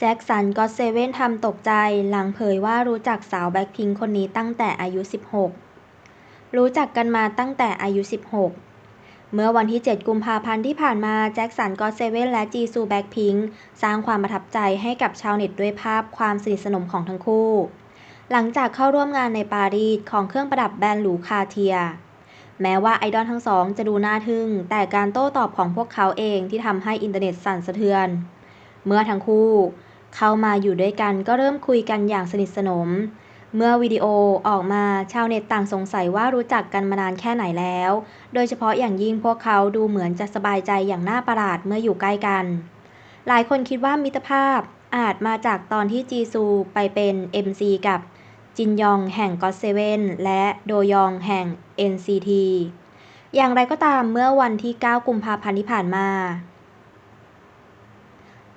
แจ็คสัน ก็อตเซเว่นทำตกใจ หลังเผยว่ารู้จักสาวแบล็คพิงค์คนนี้ตั้งแต่อายุ 16 รู้จักกันมาตั้งแต่อายุ 16 เมื่อวันที่ 7 กุมภาพันธ์ที่ผ่านมา แจ็คสัน ก็อตเซเว่นและจีซูแบล็คพิงค์สร้างความประทับใจให้กับชาวเน็ตด้วยภาพความสนิทสนมของทั้งคู่ หลังจากเข้าร่วมงานในปารีสของเครื่องประดับแบรนด์หรูคาเทียแม้ว่าไอดอลทั้งสองจะดูน่าทึ่ง แต่การโต้ตอบของพวกเขาเองที่ทำให้อินเทอร์เน็ตสั่นสะเทือน เมื่อทั้งคู่ เข้ามาอยู่ด้วยกันก็เริ่มคุยกันอย่างสนิทสนม เมื่อวิดีโอออกมาชาวเน็ตต่างสงสัยว่ารู้จักกันมานานแค่ไหนแล้ว โดยเฉพาะอย่างยิ่งพวกเขาดูเหมือนจะสบายใจอย่างน่าประหลาดเมื่ออยู่ใกล้กัน หลายคนคิดว่ามิตรภาพอาจมาจากตอนที่จีซูไปเป็น MC กับจินยองแห่งก็อตเซเว่นและโดยองแห่ง NCT อย่างไรก็ตามเมื่อวันที่ 9 กุมภาพันธ์ที่ผ่านมา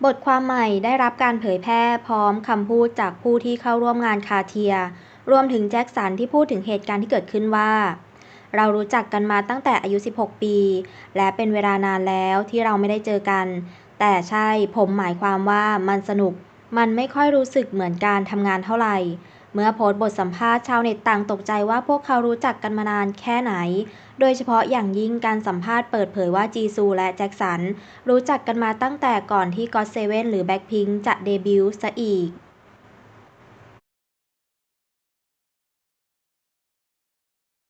บทความใหม่ได้รับการเผยแพร่พร้อมคำพูดจากผู้ที่เข้าร่วมงานคาเทีย รวมถึงแจ็คสันที่พูดถึงเหตุการณ์ที่เกิดขึ้นว่า เรารู้จักกันมาตั้งแต่อายุ 16 ปี และเป็นเวลานานแล้วที่เราไม่ได้เจอกัน แต่ใช่ผมหมายความว่ามันสนุก มันไม่ค่อยรู้สึกเหมือนการทำงานเท่าไหร่ เมื่อโพสต์บทสัมภาษณ์ชาวเน็ตต่างตกใจว่าพวกเขารู้จักกันมานานแค่ไหน โดยเฉพาะอย่างยิ่งการสัมภาษณ์เปิดเผยว่าจีซูและแจ็คสัน รู้จักกันมาตั้งแต่ก่อนที่ก็อตเซเว่นหรือแบ็คพิงค์จะเดบิวต์ซะอีก